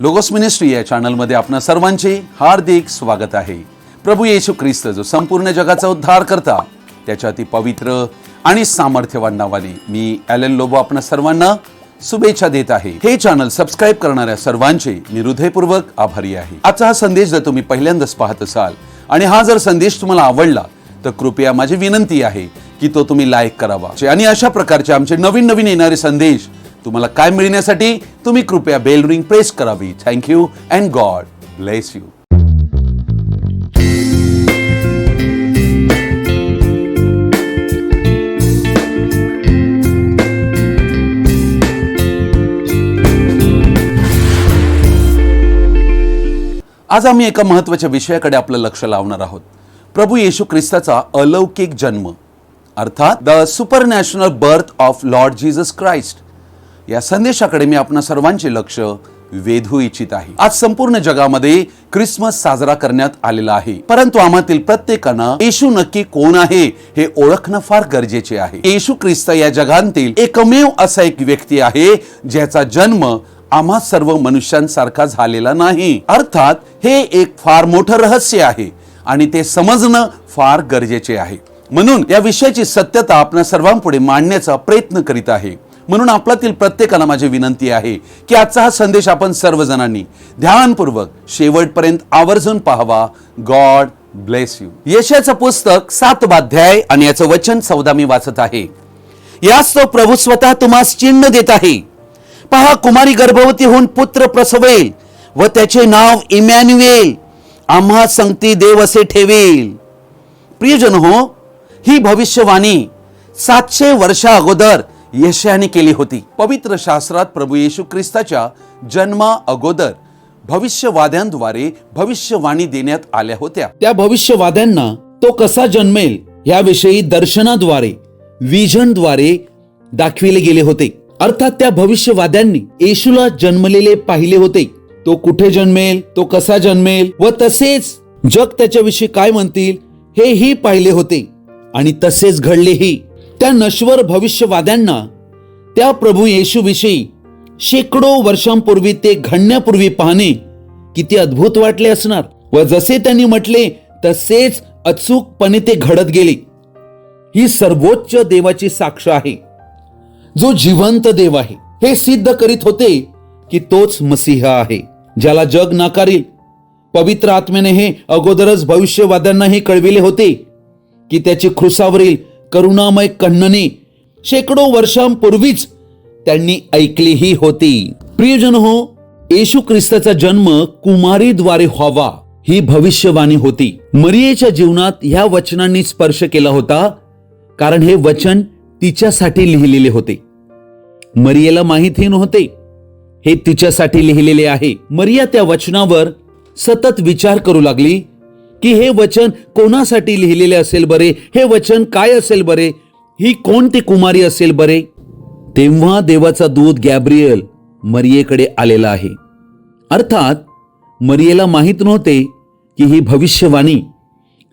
Logos ministry या चॅनलमध्ये आपणा सर्वांचे हार्दिक स्वागत आहे. प्रभू येशू ख्रिस्त जो संपूर्ण जगाचा उद्धार करता त्याच्या ती पवित्र आणि सामर्थ्यवान नावाने मी ॲलन लोबो आपणा सर्वांना शुभेच्छा देत आहे. हे चॅनल सबस्क्राईब करणाऱ्या सर्वांचे मी हृदयपूर्वक आभारी आहे. आजचा हा संदेश जर तुम्ही पहिल्यांदाच पाहत असाल आणि हा जर संदेश तुम्हाला आवडला तर कृपया माझी विनंती आहे की तो तुम्ही लाईक करावा. आणि अशा प्रकारचे आमचे नवीन नवीन येणारे संदेश तुम्हाला काय मिळण्यासाठी तुम्ही कृपया बेल रिंग प्रेस करावी. Thank you and God bless you आज आम्ही एका महत्त्वाच्या विषयाकडे आपलं लक्ष लावणार आहोत. प्रभू येशू ख्रिस्ताचा अलौकिक जन्म अर्थात the supernatural birth of Lord Jesus Christ या संदेशाकडे मी आपणा सर्वांचे लक्ष वेधू इच्छित आहे. आज संपूर्ण जगामध्ये क्रिसमस साजरा करण्यात आलेला आहे. परंतु आम्हातील प्रत्येकानं येशू नक्की कोण आहे हे ओळखणं फार गरजेचे आहे. येशू ख्रिस्त या जगांतील एकमेव असा एक व्यक्ती आहे ज्याचा जन्म आम्हा सर्व मनुष्यांसारखा झालेला नाही. अर्थात हे एक फार मोठं रहस्य आहे आणि ते समजणं फार गरजेचे आहे. म्हणून या विषयाची सत्यता आपण सर्वांपुढे मांडण्याचा प्रयत्न करीत आहे. म्हणून आपल्यातील प्रत्येकाला माझी विनंती आहे की आजचा हा संदेश आपण सर्वजणांनी ध्यानपूर्वक शेवटपर्यंत आवर्जून पाहावा. God bless you. यशाचं पुस्तक सात बाध्याय आणि याचं वचन चौदा मी वाचत आहे. यास तो प्रभू स्वतः तुम्हास चिन्ह देत आहे. पहा कुमारी गर्भवती होऊन पुत्र प्रसवेल व त्याचे नाव इमॅन्युएल. आम्हा संगती देव असे ठेवेल. प्रियजन हो ही भविष्यवाणी सातशे वर्षा अगोदर यशयाने केली होती. पवित्र शास्त्रात प्रभू येशू ख्रिस्ताच्या जन्मा अगोदर भविष्यवाद्यांद्वारे भविष्यवाणी देण्यात आल्या होत्या. त्या भविष्यवाद्यांना तो कसा जन्मेल याविषयी दर्शनाद्वारे विजनद्वारे दाखविले गेले होते. अर्थात त्या भविष्यवाद्यांनी येशूला जन्मलेले पाहिले होते. तो कुठे जन्मेल तो कसा जन्मेल व तसेच जग त्याच्याविषयी काय म्हणतील हेही पाहिले होते. आणि तसेच घडलेही. त्या नश्वर भविष्यवाद्यांना त्या प्रभू येशूविषयी शेकडो वर्षांपूर्वी ते घडण्यापूर्वी पाहणे किती अद्भुत वाटले असणार. व जसे त्यांनी म्हटले तसेच अचूकपणे ते घडत गेले. ही सर्वोच्च देवाची साक्ष आहे. जो जिवंत देव आहे. हे सिद्ध करीत होते की तोच मसीह आहे ज्याला जग नाकारील. पवित्र आत्म्याने हे अगोदरच भविष्यवाद्यांना हे कळविले होते की त्याची खुसावरील करुणामय कण्णने शेकडो वर्षांपूर्वीच त्यांनी ऐकलीही होती. प्रियजन हो येशू ख्रिस्ताचा जन्म कुमारीद्वारे व्हावा ही भविष्यवाणी होती. मरियेच्या जीवनात ह्या वचनांनी स्पर्श केला होता कारण हे वचन तिच्यासाठी लिहिलेले होते. मरियेला माहितही नव्हते हे तिच्यासाठी लिहिलेले आहे. मरिया त्या वचनावर सतत विचार करू लागली की हे वचन कोणासाठी लिहिलेले असेल बरे? हे वचन काय असेल बरे? ही कोणती कुमारी असेल बरे? तेव्हा देवाचा दूत गॅब्रियल मरियेकडे आलेला आहे. अर्थात मरियेला माहीत नव्हते की ही भविष्यवाणी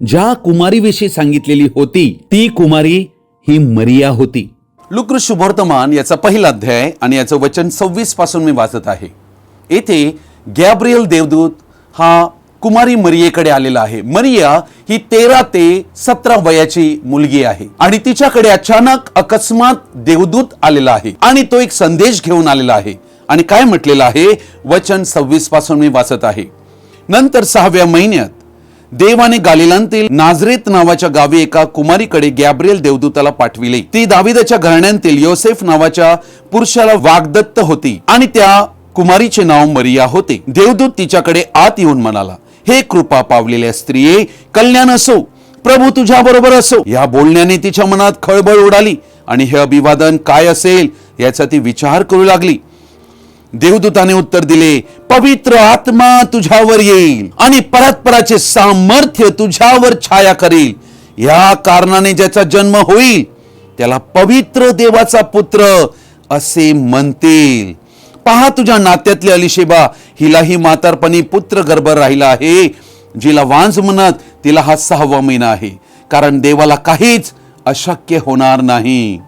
ज्या कुमारीविषयी सांगितलेली होती ती कुमारी ही मरिया होती. लुक्र शुभवर्तमान याचा पहिला अध्याय आणि याचं वचन सव्वीसपासून मी वाचत आहे. येथे गॅब्रियल देवदूत हा कुमारी मरियेकडे आलेला आहे. मरिया ही तेरा ते सतरा वयाची मुलगी आहे. आणि तिच्याकडे अचानक अकस्मात देवदूत आलेला आहे. आणि तो एक संदेश घेऊन आलेला आहे. आणि काय म्हटलेलं आहे? वचन सव्वीसपासून मी वाचत आहे. नंतर सहाव्या महिन्यात देवाने गालिलांतील नाझरेत नावाच्या गावी एका कुमारीकडे गॅब्रियल देवदूताला पाठविले. ती दाविदाच्या घराण्यांतील योसेफ नावाच्या पुरुषाला वागदत्त होती आणि त्या कुमारीचे नाव मरिया होते. देवदूत तिच्याकडे आत येऊन म्हणाला हे कृपा पावलेल्या स्त्रिये कल्याण असो प्रभू तुझ्या बरोबर असो. या बोलण्याने तिच्या मनात खळबळ उडाली आणि हे अभिवादन काय असेल याचा ती विचार करू लागली. देवदूताने उत्तर दिले पवित्र आत्मा तुझ्यावर येईल आणि परस्पराचे सामर्थ्य तुझ्यावर छाया करेल. या कारणाने ज्याचा जन्म होईल त्याला पवित्र देवाचा पुत्र असे म्हणतील. पहा तुझ्या नात्यातली अलिशेबा. हिलाही म्हातारपणी पुत्र गर्भ राहिला आहे. जिला वांज म्हणत तिला हा सहावा महिना आहे. कारण देवाला काहीच अशक्य होणार नाही.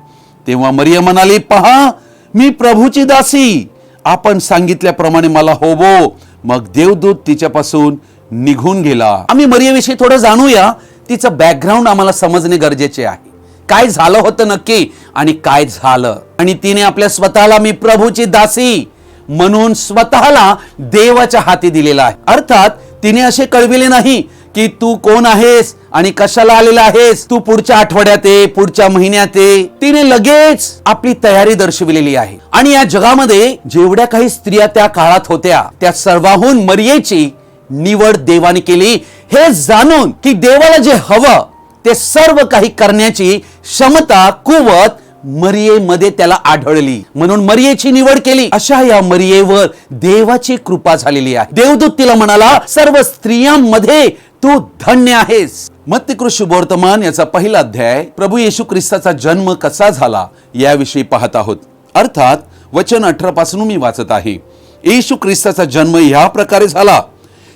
तेव्हा मरिया म्हणाली पहा मी प्रभूची दासी. आपण सांगितल्याप्रमाणे मला होवो. मग देवदूत तिच्यापासून निघून गेला. आम्ही मरियेविषयी थोडं जाणूया. तिचं बॅकग्राऊंड आम्हाला समजणे गरजेचे आहे. काय झालं होतं नक्की आणि काय झालं? आणि तिने आपल्या स्वतःला मी प्रभूची दासी. म्हणून स्वतःला देवाच्या हाती दिलेला आहे. अर्थात तिने असे कळविले नाही की तू कोण आहेस आणि कशाला आलेला आहेस. तू पुढच्या आठवड्यात ये पुढच्या महिन्यात. ये तिने लगेच आपली तयारी दर्शविलेली आहे. आणि या जगामध्ये जेवढ्या काही स्त्रिया त्या काळात होत्या त्या सर्वाहून मर्याची निवड देवाने केली. हे जाणून की देवाला जे हवं ते सर्व काही करण्याची क्षमता कुवत मरियेमध्ये त्याला आढळली. म्हणून मरियेची निवड केली. अशा या मरियेवर देवाची कृपा झालेली आहे. देवदूत तिला म्हणाला सर्व स्त्रियांमध्ये तू धन्य आहेस. मत्तिकृत वर्तमान याचा पहिला अध्याय प्रभू येशू ख्रिस्ताचा जन्म कसा झाला? याविषयी पाहत आहोत. अर्थात वचन अठरा पासून मी वाचत आहे. येशू ख्रिस्ताचा जन्म ह्या प्रकारे झाला.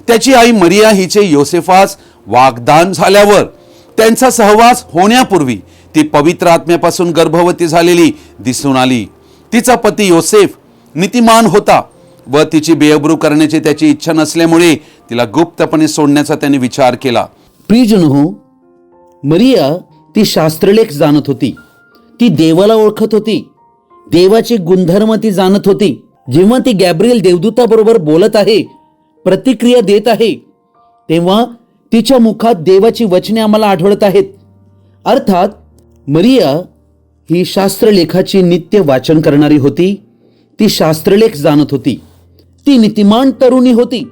त्याची आई मरिया हिचे योसेफास वागदान झाल्यावर त्यांचा सहवास होण्यापूर्वी ती पवित्र आत्म्यापासून गर्भवती झालेली दिसून आली. तिचा पती योसेफ नीतिमान होता व तिची बेअब्रू करण्याची त्याची इच्छा नसल्यामुळे तिला गुप्तपणे सोडण्याचा त्याने विचार केला. प्रियजन हो मरिया ती शास्त्रलेख जाणत होती. ती देवाला ओळखत होती. देवाचे गुणधर्म ती जाणत होती. जेव्हा ती गॅब्रियल देवदूताबरोबर बोलत आहे प्रतिक्रिया देत आहे तेव्हा तिच्या मुखात देवाची वचने आम्हाला आढळत आहेत. अर्थात मरिया ही शास्त्रलेखाची नित्य वाचन करणारी होती. ती शास्त्रलेख जाणत होती. ती नीतिमान तरुणी होती.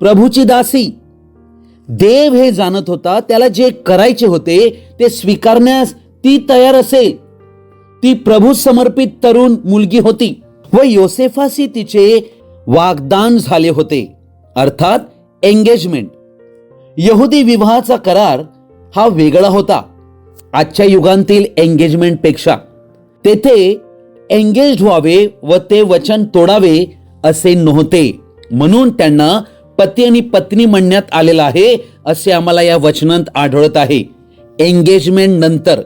प्रभूची दासी. देव हे जाणत होता त्याला जे करायचे होते ते स्वीकारण्यास ती तयार असेल ती प्रभू समर्पित तरुण मुलगी होती व योसेफासी तिचे वागदान झाले होते. अर्थात एंगेजमेंट यहुदी विवाहाचा करार हा वेगळा होता. आजच्या युगांतील एंगेजमेंटपेक्षा तेथे एंगेज व्हावे व ते वचन तोडावे असे नव्हते. म्हणून त्यांना पती आणि पत्नी म्हणण्यात आलेलं आहे असे आम्हाला या वचनांत आढळत आहे. एंगेजमेंट नंतर.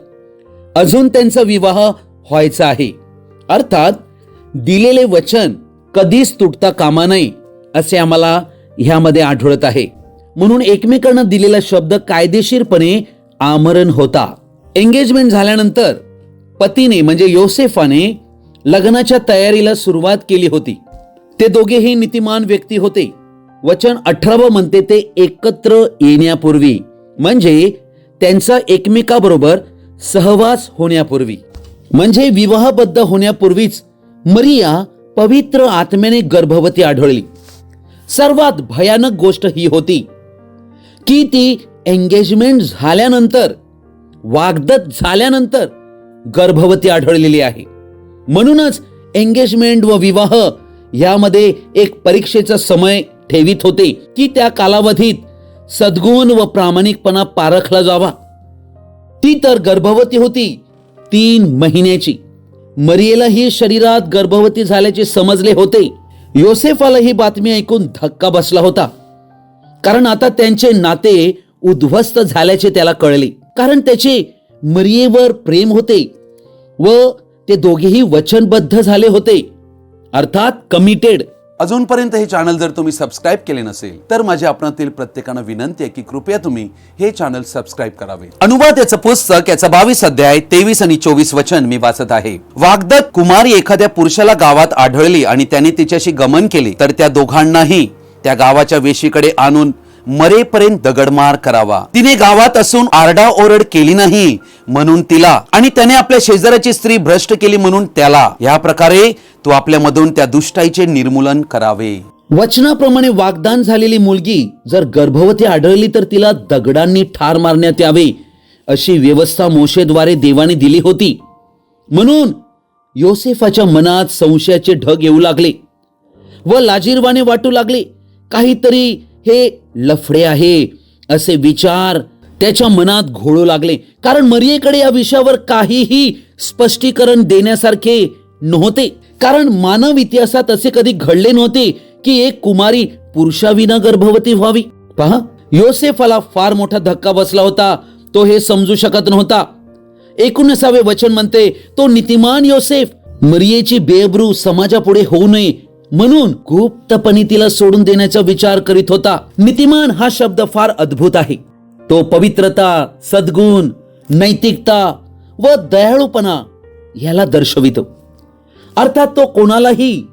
अजून त्यांचा विवाह व्हायचा आहे. अर्थात दिलेले वचन कधीच तुटता कामा नये असे आम्हाला ह्यामध्ये आढळत आहे. म्हणून एकमेकांना दिलेला शब्द कायदेशीरपणे आमरण होता. एंगेजमेंट झाल्यानंतर पतीने म्हणजे योसेफाने लग्नाच्या तयारीला सुरुवात केली होती. ते दोघेही नीतिमान व्यक्ती होते. वचन अठरावं म्हणते ते एकत्र येण्यापूर्वी म्हणजे त्यांचा एकमेकाबरोबर सहवास होण्यापूर्वी. म्हणजे विवाहबद्ध होण्यापूर्वीच मरिया पवित्र आत्म्याने गर्भवती आढळली. सर्वात भयानक गोष्ट ही होती की ती एंगेजमेंट झाल्यानंतर वागदत झाल्यानंतर गर्भवती आढळलेली आहे. म्हणूनच एंगेजमेंट व विवाह यामध्ये एक परीक्षेचा समय ठेवित होते की त्या कालावधीत सद्गुण व प्रामाणिकपणा पारखला जावा. ती तर गर्भवती होती तीन महिन्याची. मरियेला ही शरीरात गर्भवती झाल्याचे समजले होते. योसेफाला ही बातमी ऐकून धक्का बसला होता. कारण आता त्यांचे नाते उद्ध्वस्त झाल्याचे त्याला कळले. कारण त्याचे मरियेवर प्रेम होते व ते दोघेही वचनबद्ध झाले होते. अर्थात कमिटेड अजूनपर्यंत हे चॅनल जर तुम्ही सबस्क्राईब केले नसेल तर माझ्या आपणातील प्रत्येकानं विनंती आहे की कृपया तुम्ही हे चॅनल सबस्क्राईब करावे. अनुवाद याचं पुस्तक याचा बावीस अध्याय तेवीस आणि चोवीस वचन मी वाचत आहे. वागदत कुमारी एखाद्या पुरुषाला गावात आढळली आणि त्याने तिच्याशी गमन केले तर त्या दोघांनाही त्या गावाच्या वेशीकडे आणून मरेपर्यंत दगडमार करावा. तिने गावात असून आरडाओरड केली नाही म्हणून तिला आणि त्याने आपल्या शेजाऱ्याची स्त्री भ्रष्ट केली म्हणून त्याला. या प्रकारे तो आपल्यामधून त्या दुष्टाईचे निर्मूलन करावे. वचनाप्रमाणे वागदान झालेली मुलगी जर गर्भवती आढळली तर तिला दगडांनी ठार मारण्यात यावे अशी व्यवस्था मोशेद्वारे देवाने दिली होती. म्हणून योसेफाच्या मनात संशयाचे ढग येऊ लागले व लाजीरवाने वाटू लागले. काहीतरी हे लफडे आहे असे विचार त्याच्या मनात घोळू लागले. कारण मरियेकडे या विषयावर काहीही स्पष्टीकरण देण्यासारखे नव्हते. कारण मानव इतिहासात असे कधी घडले नव्हते की एक कुमारी पुरुषाविना गर्भवती व्हावी. पहा योसेफाला फार मोठा धक्का बसला होता. तो हे समजू शकत नव्हता. एकोणीसावे वचन म्हणते तो नीतिमान योसेफ मरियेची बेब्रू समाजापुढे होऊ नये म्हणून गुप्तपणे तिला सोडून देण्याचा विचार करीत होता. नीतिमान हा शब्द फार अद्भुत आहे. तो पवित्रता सद्गुण नैतिकता व दयाळूपणा याला दर्शवितो. अर्थात तो कोणालाही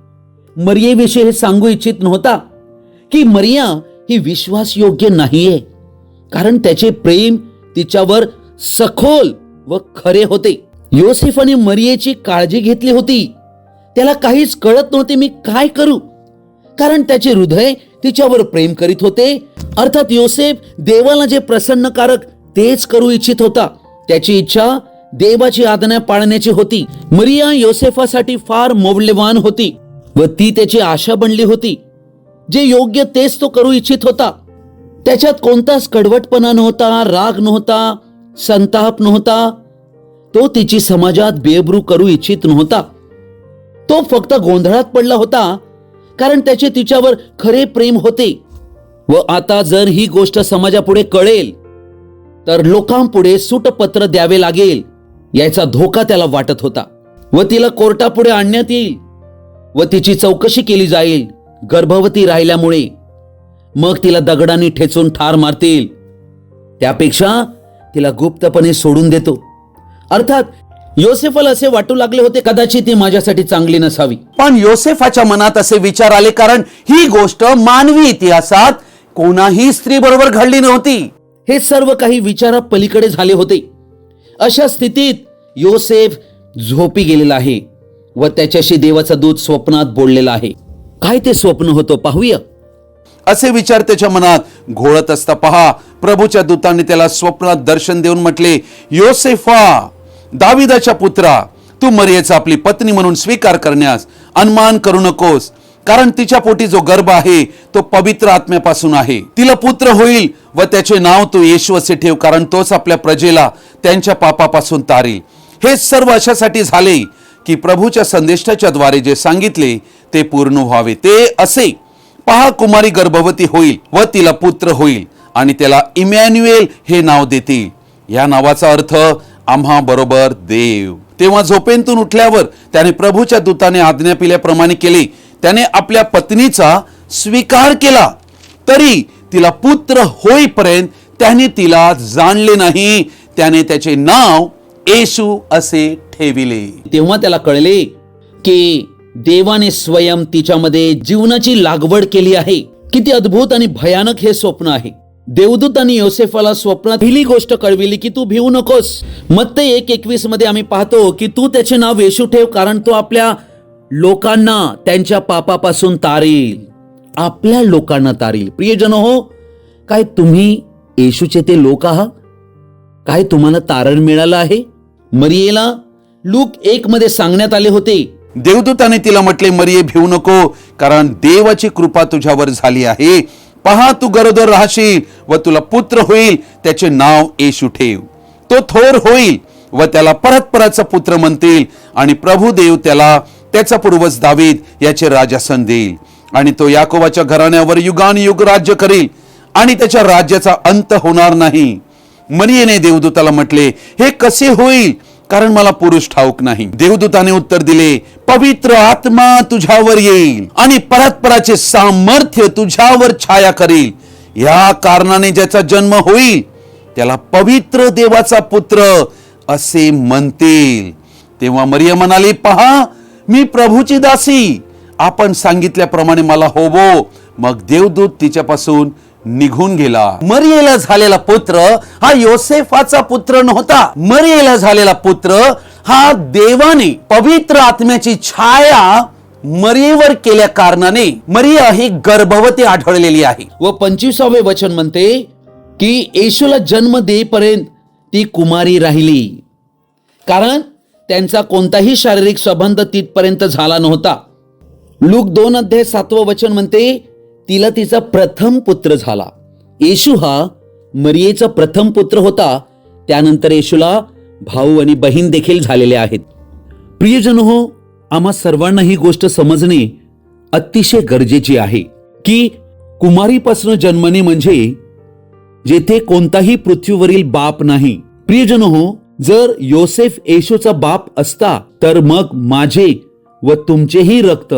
मर्येविषयी हे सांगू इच्छित नव्हता की मर्या ही विश्वासयोग्य नाहीये. कारण त्याचे प्रेम तिच्यावर सखोल व खरे होते. योसेफाने मरियेची काळजी घेतली होती. त्याला काहीच कळत नव्हते मी काय करू. कारण त्याचे हृदय तिच्यावर प्रेम करीत होते. अर्थात योसेफ देवाला जे प्रसन्नकारक तेच करू इच्छित होता. त्याची इच्छा देवाची आज्ञा पाळण्याची होती. मरिया योसेफासाठी फार मौल्यवान होती व ती त्याची आशा बनली होती. जे योग्य तेच तो करू इच्छित होता. त्याच्यात कोणताच कडवटपणा नव्हता राग नव्हता संताप नव्हता. तो तिची समाजात बेबरू करू इच्छित नव्हता. तो फक्त गोंधळात पडला होता कारण त्याचे तिच्यावर खरे प्रेम होते. व आता जर ही गोष्ट समाजापुढे कळेल तर लोकांपुढे सुटपत्र द्यावे लागेल याचा धोका त्याला वाटत होता. व तिला कोर्टापुढे आणण्यात येईल व तिची चौकशी केली जाईल गर्भवती राहिल्यामुळे. मग तिला दगडाने ठेचून ठार मारतील. त्यापेक्षा तिला गुप्तपणे सोडून देतो. अर्थात योसेफला असे वाटू लागले होते कदाचित ती माझ्यासाठी चांगली नसावी. पण योसेफाच्या मनात असे विचार आले कारण ही गोष्ट मानवी इतिहासात कोणाही स्त्री बरोबर घडली नव्हती. हे सर्व काही विचारा पलीकडे झाले होते. अशा स्थितीत योसेफ झोपी गेलेला आहे व त्याच्याशी देवाचा दूत स्वप्नात बोललेला आहे. काय ते स्वप्न होतं पाहूया. असे विचार त्याच्या मनात घोळत असता पहा. प्रभूच्या दूताने त्याला स्वप्नात दर्शन देऊन म्हटले योसेफा दाविदाच्या पुत्रा तू मरियेचा आपली पत्नी म्हणून स्वीकार करण्यास अनुमान करू नकोस कारण तिच्या पोटी जो गर्भ आहे तो पवित्र आत्म्यापासून आहे. तिला पुत्र होईल व त्याचे नाव तू येशू असे ठेव कारण तोच आपल्या प्रजेला त्यांच्या पापापासून तारील. हे सर्व अशासाठी झाले की प्रभूच्या संदेष्टाच्या द्वारे जे सांगितले ते पूर्ण व्हावे. ते असे पहा कुमारी गर्भवती होईल व तिला पुत्र होईल आणि त्याला इमॅन्युएल हे नाव देतील. या नावाचा अर्थ आम्हा बरोबर देव. तेव्हा झोपेंतून उठल्यावर त्याने प्रभूच्या दूताने आज्ञा पिल्याप्रमाणे केले. त्याने आपल्या पत्नीचा स्वीकार केला. तरी तिला पुत्र होईपर्यंत त्याने तिला जाणले नाही. त्याने त्याचे नाव येशू असे ठेविले. तेव्हा त्याला कळले की देवाने स्वयं तिच्यामध्ये जीवनाची लागवड केली आहे. किती अद्भुत आणि भयानक हे स्वप्न आहे. देवदूतांनी योसेफाला स्वप्नात पहिली गोष्ट कळविली की तू भिवू नकोस. मत्ते एक एकवीसमध्ये आम्ही पाहतो की तू त्याचे नाव येशू ठेव कारण तो आपल्या लोकांना त्यांच्या पापापासून तारील. आपल्या लोकांना तारील. प्रियजन हो काय तुम्ही येशूचे ते लोक आहात? काय तुम्हाला तारण मिळालं आहे? मरियेला लूक एक मध्ये सांगण्यात आले होते. देवदूताने तिला म्हटले मरिये भिवू नको कारण देवाची कृपा तुझ्यावर झाली आहे. पहा तू गरोदर राहशील व तुला पुत्र होईल त्याचे नाव येशू ठेव. तो थोर होईल व त्याला परत परतचा पुत्र म्हणतील आणि प्रभू देव त्याला त्याचा पूर्वज दावीद याचे राजासन देईल. आणि तो याकोबाच्या घराण्यावर युगानयुग राज्य करील आणि त्याच्या राज्याचा अंत होणार नाही. मरियेने देवदूताला म्हटले हे कसे होईल कारण मला पुरुष ठाऊक नाही. देवदूताने उत्तर दिले पवित्र आत्मा तुझ्यावर येईल आणि परस्पराचे सामर्थ्य तुझ्यावर छाया करील. या कारणाने ज्याचा जन्म होईल त्याला पवित्र देवाचा पुत्र असे म्हणतील. तेव्हा मरिया म्हणाली पहा मी प्रभूची दासी. आपण सांगितल्याप्रमाणे मला होवो. मग देवदूत तिच्यापासून निघून गेला. मरियेला झालेला पुत्र हा योसेफाचा पुत्र नव्हता. मरियेला झालेला पुत्र हा देवाने पवित्र आत्म्याची छाया मरियेवर केल्या कारणाने मरिया ही गर्भवती आढळलेली आहे. व पंचवीसावे वचन म्हणते की येशूला जन्म देईपर्यंत ती कुमारी राहिली. कारण त्यांचा कोणताही शारीरिक संबंध तिथपर्यंत झाला नव्हता. लूक दोन अध्याय सातवं वचन म्हणते तिला तिचा प्रथम पुत्र झाला. येशू हा मरियेचा प्रथम पुत्र होता. त्यानंतर येशूला भाऊ आणि बहीण देखील झालेले आहेत. प्रियजन हो आम्हा सर्वांना ही गोष्ट समजणे अतिशय गरजेची आहे की कुमारीपासून जन्मणे म्हणजे जेथे कोणताही पृथ्वीवरील बाप नाही. प्रियजन हो जर योसेफ येशूचा बाप असता तर मग माझे व तुमचेही रक्त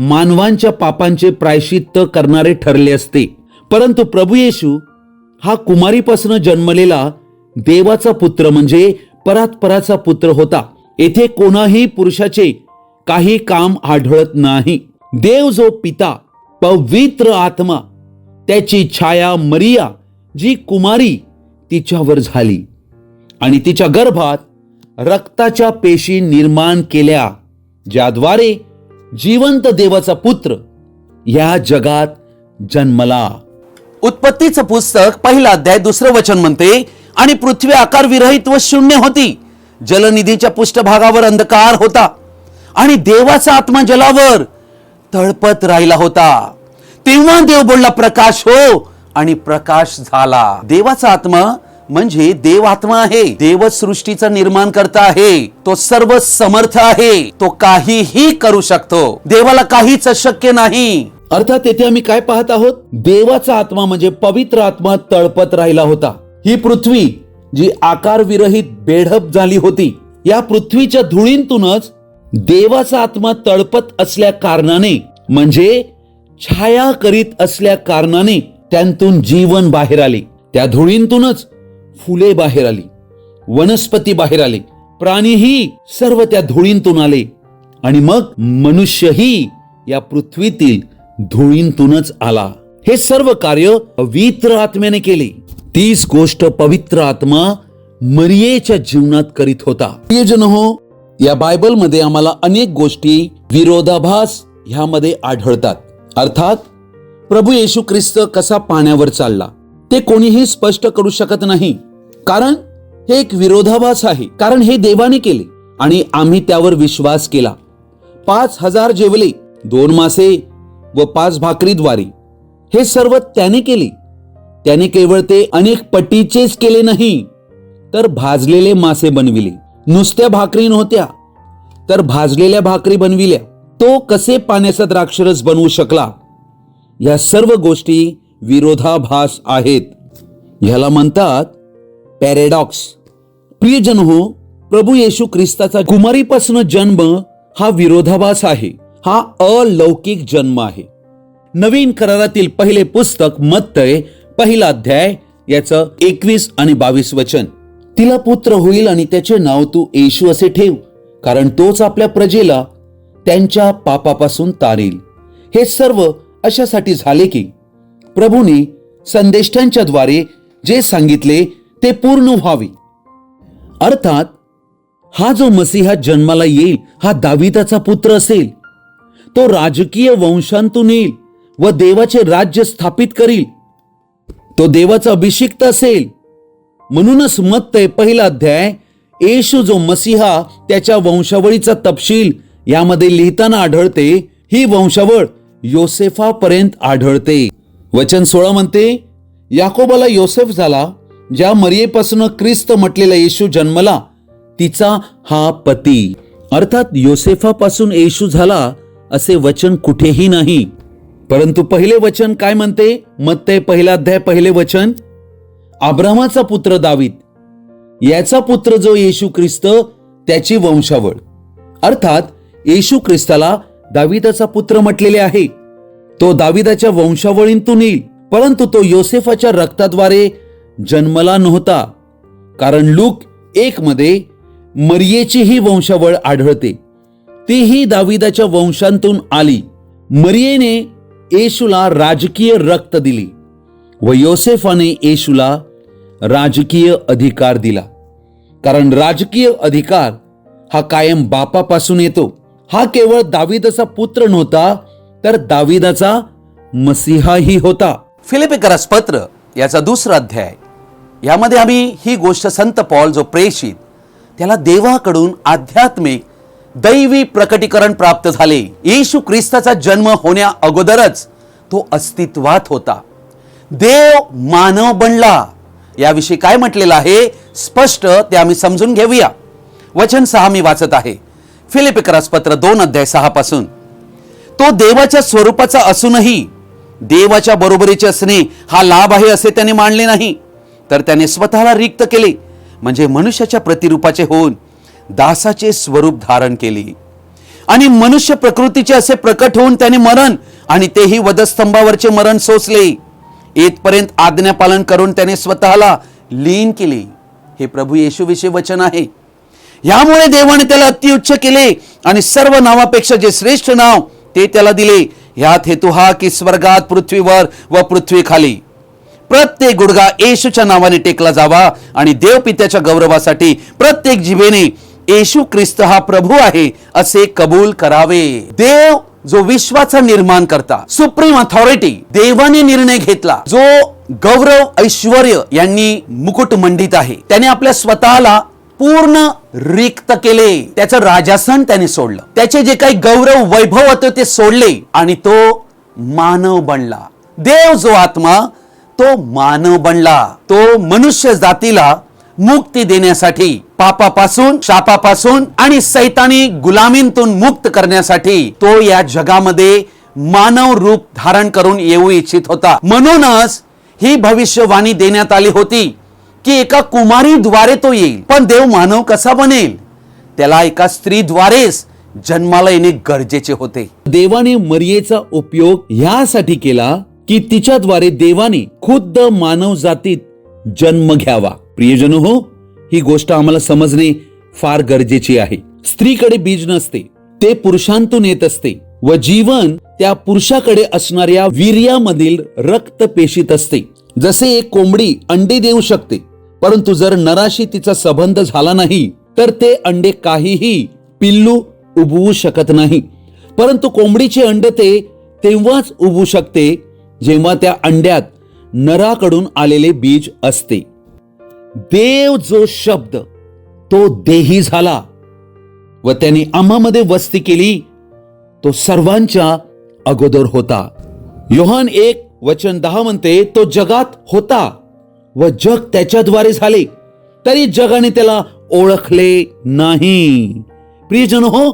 मानवांच्या पापांचे प्रायश्चित्त करणारे ठरले असते. परंतु प्रभू येशू हा कुमारीपासून जन्मलेला देवाचा पुत्र म्हणजे परात्पराचा पुत्र होता. येथे कोणाही पुरुषाचे काही काम आढळत नाही. देव जो पिता पवित्र आत्मा त्याची छाया मरिया जी कुमारी तिच्यावर झाली. आणि तिच्या गर्भात रक्ताच्या पेशी निर्माण केल्या ज्याद्वारे जिवंत देवाचा पुत्र या जगात जन्मला. उत्पत्तीचं पुस्तक पहिला अध्याय दुसरं वचन म्हणते आणि पृथ्वी आकार विरहित व शून्य होती. जलनिधीच्या पृष्ठभागावर अंधकार होता आणि देवाचा आत्मा जलावर तळपत राहिला होता. तेव्हा देव बोलला प्रकाश हो आणि प्रकाश झाला. देवाचा आत्मा म्हणजे देव आत्मा आहे. देवच सृष्टीचा निर्माण करता आहे. तो सर्व समर्थ आहे. तो काहीही करू शकतो. देवाला काहीच अशक्य नाही. अर्थात येथे आम्ही काय पाहत आहोत? देवाचा आत्मा म्हणजे पवित्र आत्मा तळपत राहिला होता. ही पृथ्वी जी आकार विरहित बेढप झाली होती या पृथ्वीच्या धुळींतूनच देवाचा आत्मा तळपत असल्या कारणाने म्हणजे छाया करीत असल्या कारणाने त्यांतून जीवन बाहेर आले. त्या धुळींतूनच फुले बाहेर आली. वनस्पती बाहेर आले. प्राणीही सर्व त्या धुळींतून आले. आणि मग मनुष्यही या पृथ्वीतील धुळींतूनच आला. हे सर्व कार्य पवित्र आत्म्याने केले. तीच गोष्ट पवित्र आत्मा मरियेच्या जीवनात करीत होता. प्रियजन हो या बायबलमध्ये आम्हाला अनेक गोष्टी विरोधाभास ह्यामध्ये आढळतात. अर्थात प्रभू येशू ख्रिस्त कसा पाण्यावर चालला ते कोणीही स्पष्ट करू शकत नाही. कारण हे एक विरोधाभास आहे. कारण हे देवाने केले आणि आम्ही त्यावर विश्वास केला. पाच हजार जेवले दोन मासे व पाच भाकरीद्वारे. हे सर्व त्याने केले. त्याने केवळ ते अनेक पटीचेच केले नाही तर भाजलेले मासे बनविले. नुसत्या भाकरी नव्हत्या तर भाजलेल्या भाकरी बनविल्या. तो कसे पाण्याचा द्राक्षरस बनवू शकला? या सर्व गोष्टी विरोधाभास आहेत. ह्याला म्हणतात पॅरेडॉक्स. प्रियजन हो प्रभू येशू ख्रिस्ताचा कुमारीपासून जन्म हा विरोधाभास आहे. हा अलौकिक जन्म आहे. नवीन करारातील पहिले पुस्तक मत्तय पहिला अध्याय याचं एकवीस आणि बावीस वचन. तिला पुत्र होईल आणि त्याचे नाव तू येशू असे ठेव कारण तोच आपल्या प्रजेला त्यांच्या पापापासून तारेल. हे सर्व अशासाठी झाले की प्रभूने संदेष्टांच्या द्वारे जे सांगितले ते पूर्ण व्हावे. अर्थात हा जो मसीहा जन्माला येईल हा दाविदाचा पुत्र असेल तो राजकीय वंशांतून येईल व देवाचे राज्य स्थापित करील. तो देवाचा अभिषिक्त असेल. म्हणूनच मत पहिला अध्याय येशू जो मसीहा त्याच्या वंशावळीचा तपशील यामध्ये लिहिताना आढळते ही वंशावळ योसेफापर्यंत आढळते. वचन सोळा म्हणते याकोबाला योसेफ झाला ज्या मरियेपासून ख्रिस्त म्हटलेला येशू जन्मला तिचा हा पती. अर्थात योसेफापासून येशू झाला असे वचन कुठेही नाही. परंतु पहिले वचन काय म्हणते? मत्ते पहिला अध्याय पहिले वचन? आब्रामाचा पुत्र दावीद. याचा पुत्र जो येशू ख्रिस्त त्याची वंशावळ. अर्थात येशू ख्रिस्ताला दाविदाचा पुत्र म्हटलेले आहे. तो दाविदाच्या वंशावळींतून येईल. परंतु तो योसेफाच्या रक्ताद्वारे जन्मला नव्हता. कारण लूक एक मध्ये वंशावळ आढळते. तीही दाविदाच्या वंशांतून आली. मरियेने येशूला राजकीय रक्त दिली व योसेफाने येशूला राजकीय अधिकार दिला. कारण राजकीय अधिकार हा कायम बापापासून येतो. हा केवळ दाविदाचा पुत्र नव्हता तर दाविदाचा मसीहाही होता. फिलिपिकरस पत्र याचा दुसरा अध्याय. यामध्ये आम्ही ही गोष्ट संत पॉल जो प्रेषित त्याला देवाकडून आध्यात्मिक दैवी प्रकटीकरण प्राप्त झाले. येशू ख्रिस्ताचा जन्म होण्या अगोदरच तो अस्तित्वात होता. देव मानव बनला. याविषयी काय म्हटलेलं आहे? स्पष्ट ते आम्ही समजून घेऊया. वचन सहा मी वाचत आहे. फिलिपिकरस पत्र दोन अध्याय सहा पासून. तो देवाच्या स्वरूपाचा असूनही देवाच्या बरोबरीचे असणे हा लाभ आहे असे त्याने मानले नाही. तर त्याने स्वतःला रिक्त केले म्हणजे मनुष्याच्या प्रतिरूपाचे होऊन दासाचे स्वरूप धारण केले. आणि मनुष्य प्रकृतीचे असे प्रकट होऊन त्याने मरण आणि तेही वधस्तंभावरचे मरण सोसले. येतपर्यंत आज्ञापालन करून त्याने स्वतःला लीन केले. हे प्रभू येशूविषयी वचन आहे. यामुळे देवाने त्याला अतिउच्च केले आणि सर्व नावापेक्षा जे श्रेष्ठ नाव ते त्याला दिले. ह्यात हेतू हा की स्वर्गात पृथ्वीवर व पृथ्वीखाली. प्रत्येक गुडगा येशूच्या नावाने टेकला जावा आणि देवपित्याच्या गौरवासाठी प्रत्येक जीवेने येशू ख्रिस्त हा प्रभू आहे असे कबूल करावे. देव जो विश्वाचा निर्माण करता सुप्रीम अथॉरिटी देवाने निर्णय घेतला जो गौरव ऐश्वर यांनी मुकुट मंडित आहे त्याने आपल्या स्वतःला पूर्ण रिक्त केले. त्याचं राजासन त्याने सोडलं. त्याचे जे काही गौरव वैभव होते ते सोडले आणि तो मानव बनला. देव जो आत्मा तो मानव बनला. तो मनुष्य जातीला मुक्ती देण्यासाठी पापापासून शापापासून आणि सैतानी गुलामींतून मुक्त करण्यासाठी तो या जगामध्ये मानव रूप धारण करून येऊ इच्छित होता. म्हणूनच ही भविष्यवाणी देण्यात आली होती की एका कुमारीद्वारे तो येईल. पण देव मानव कसा बनेल? त्याला एका स्त्रीद्वारेच जन्माला येणे गरजेचे होते. देवाने मरियेचा उपयोग यासाठी केला की तिच्याद्वारे देवाने खुद्द मानव जातीत जन्म घ्यावा. प्रियजन हो ही गोष्ट आम्हाला समजणे फार गरजेची आहे. स्त्रीकडे बीज नसते ते पुरुषांतून येत असते व जीवन त्या पुरुषाकडे असणाऱ्या वीर्यामधील रक्त पेशीत असते. जसे एक कोंबडी अंडे देऊ शकते परंतु जर नराशी तिचा संबंध झाला नाही तर ते अंडे काहीही पिल्लू उबवू शकत नाही. परंतु कोंबडीचे अंड ते तेव्हाच उबवू शकते जेव्हा त्या अंड्यात नराकडून आलेले बीज असते. देव जो शब्द तो देही झाला व त्याने आम्हामध्ये वस्ती केली तो सर्वांच्या अगोदर होता. योहान एक वचन दहा म्हणते तो जगात होता व जग त्याच्याद्वारे झाले तरी जगाने त्याला ओळखले नाही. प्रियजन हो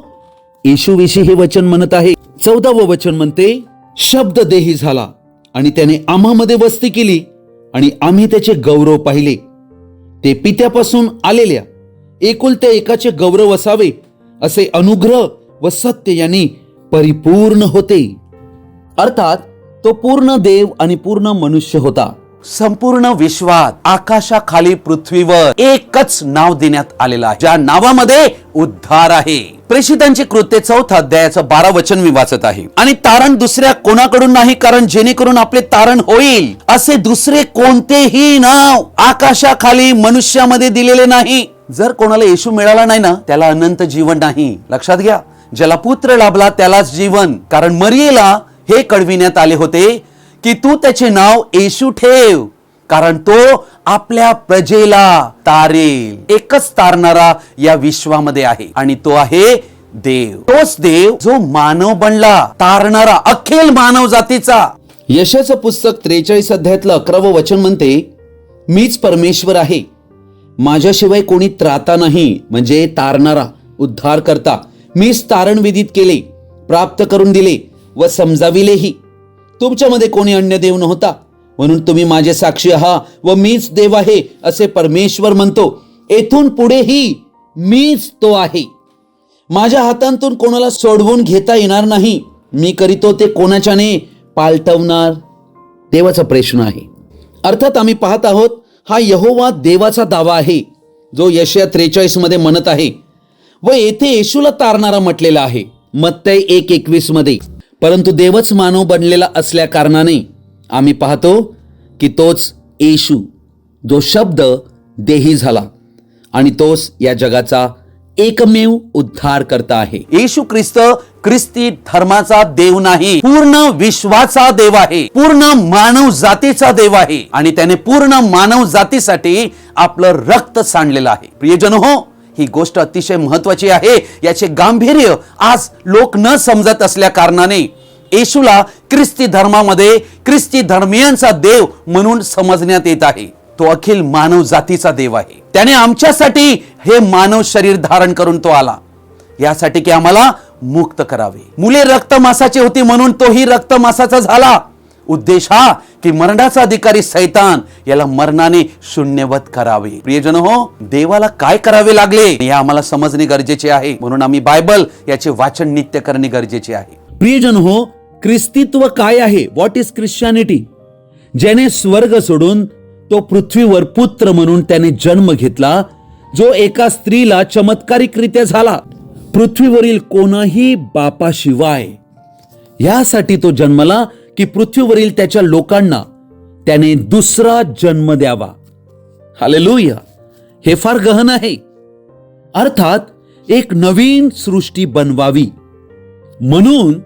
येशूविषयी हे वचन म्हणत आहे. चौदावं वचन म्हणते शब्द देही झाला. आणि त्याने आम्हामध्ये वस्ती केली आणि आम्ही त्याचे गौरव पाहिले. ते पित्यापासून आलेल्या एकुलत्या एकाचे गौरव असावे असे अनुग्रह व सत्य यांनी परिपूर्ण होते. अर्थात तो पूर्ण देव आणि पूर्ण मनुष्य होता. संपूर्ण विश्वात आकाशाखाली पृथ्वीवर एकच नाव देण्यात आलेलं आहे. ज्या नावामध्ये उद्धार आहे. प्रेषितांची कृत्य चौथा अध्यायाचं बारा वचन मी वाचत आहे. आणि तारण दुसऱ्या कोणाकडून नाही कारण जेणेकरून आपले तारण होईल असे दुसरे कोणतेही नाव आकाशाखाली मनुष्यामध्ये दिलेले नाही. जर कोणाला येशू मिळाला नाही ना त्याला अनंत जीवन नाही. लक्षात घ्या ज्याला पुत्र लाभला त्यालाच जीवन. कारण मरियेला हे कळविण्यात आले होते की तू त्याचे नाव येशू ठेव कारण तो आपल्या प्रजेला तारेल. एकच तारणारा या विश्वामध्ये आहे आणि तो आहे देव. तोच देव जो मानव बनला तारणारा अखिल मानव जातीचा. यशाचं पुस्तक त्रेचाळीस अध्यायातलं अकरावं वचन म्हणते मीच परमेश्वर आहे. माझ्याशिवाय कोणी त्राता नाही म्हणजे तारणारा उद्धार करता मीच तारण विदित केले प्राप्त करून दिले व समजाविलेही. तुमच्यामध्ये कोणी अन्य देव नव्हता. म्हणून तुम्ही माझे साक्षी आहात व मीच देव आहे असे परमेश्वर म्हणतो. येथून पुढेही मीच तो आहे. माझ्या हातांतून कोणाला सोडवून घेता येणार नाही. मी करीतो ते कोणाच्याने पालटवणार? देवाचा प्रश्न आहे. अर्थात आम्ही पाहत आहोत हा यहोवा देवाचा दावा आहे जो यशया त्रेचाळीसमध्ये म्हणत आहे. व येथे येशूला तारणारा म्हटलेला आहे. मत्तय एक एकवीसमध्ये. परंतु देवच मानव बनलेला असल्या कारणाने आम्ही पाहतो की तोच येशू जो शब्द देही झाला आणि तोच या जगाचा एकमेव उद्धार करता आहे. येशू ख्रिस्त ख्रिस्ती धर्माचा देव नाही पूर्ण विश्वाचा देव आहे पूर्ण मानव जातीचा देव आहे आणि त्याने पूर्ण मानव जातीसाठी आपलं रक्त सांडलेलं आहे. प्रियजन हो ही गोष्ट अतिशय महत्वाची आहे. याचे गांभीर्य आज लोक न समजत असल्या कारणाने येशूला ख्रिस्ती धर्मामध्ये ख्रिस्ती धर्मियांचा देव म्हणून समजण्यात येत आहे. तो अखिल मानव जातीचा देव आहे. त्याने आमच्यासाठी हे मानव शरीर धारण करून तो आला. यासाठी की आम्हाला मुक्त करावे. मुले रक्त मासाचे होती म्हणून तोही रक्त मासाचा झाला. उद्देश हा की मरणाचा अधिकारी सैतान याला मरणाने शून्यवत करावे. प्रियजन हो देवाला काय करावे लागले हे आम्हाला समजणे गरजेचे आहे. म्हणून आम्ही बायबल याचे वाचन नित्य करणे गरजेचे आहे. प्रियजन हो ख्रिस्तित्व काय आहे? व्हॉट इज ख्रिश्चॅनिटी ज्याने स्वर्ग सोडून तो पृथ्वीवर पुत्र म्हणून त्याने जन्म घेतला जो एका स्त्रीला चमत्कारिकरित्या झाला. पृथ्वीवरील कोणाही बापाशिवाय यासाठी तो जन्मला की पृथ्वीवरील त्याच्या लोकांना त्याने दुसरा जन्म द्यावा. हालेलुया हे फार गहन आहे. अर्थात एक नवीन सृष्टी बनवावी. म्हणून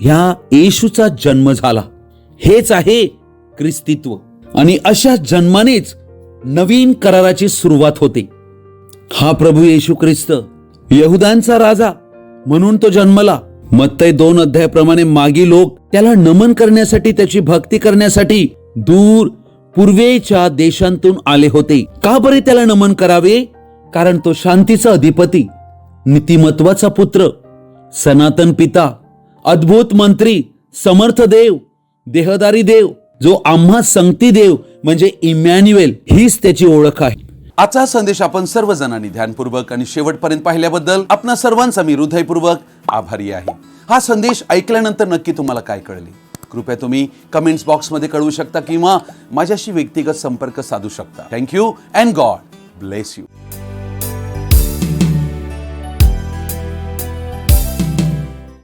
ह्या येशूचा जन्म झाला. हेच आहे ख्रिस्तित्व. आणि अशा जन्मानेच नवीन कराराची सुरुवात होते. हा प्रभू येशू ख्रिस्त यहुदांचा राजा म्हणून तो जन्मला. मत्तय दोन अध्यायाप्रमाणे मागी लोक त्याला नमन करण्यासाठी त्याची भक्ती करण्यासाठी दूर पूर्वेच्या देशांतून आले होते. का बरे त्याला नमन करावे? कारण तो शांतीचा अधिपती नीतिमत्वाचा पुत्र सनातन पिता अद्भुत मंत्री समर्थ देव देहदारी देव जो आम्हा संगती देव म्हणजे इमॅन्युएल हीच त्याची ओळख आहे. आजचा संदेश आपण सर्व जणांनी ध्यानपूर्वक आणि शेवटपर्यंत पाहिल्याबद्दल आपणा सर्वांचा मी हृदयपूर्वक आभारी आहे. हा संदेश ऐकल्यानंतर नक्की तुम्हाला काय कळले? कृपया तुम्ही कमेंट्स बॉक्समध्ये कळवू शकता किंवा माझ्याशी व्यक्तिगत संपर्क साधू शकता. Thank you and God bless you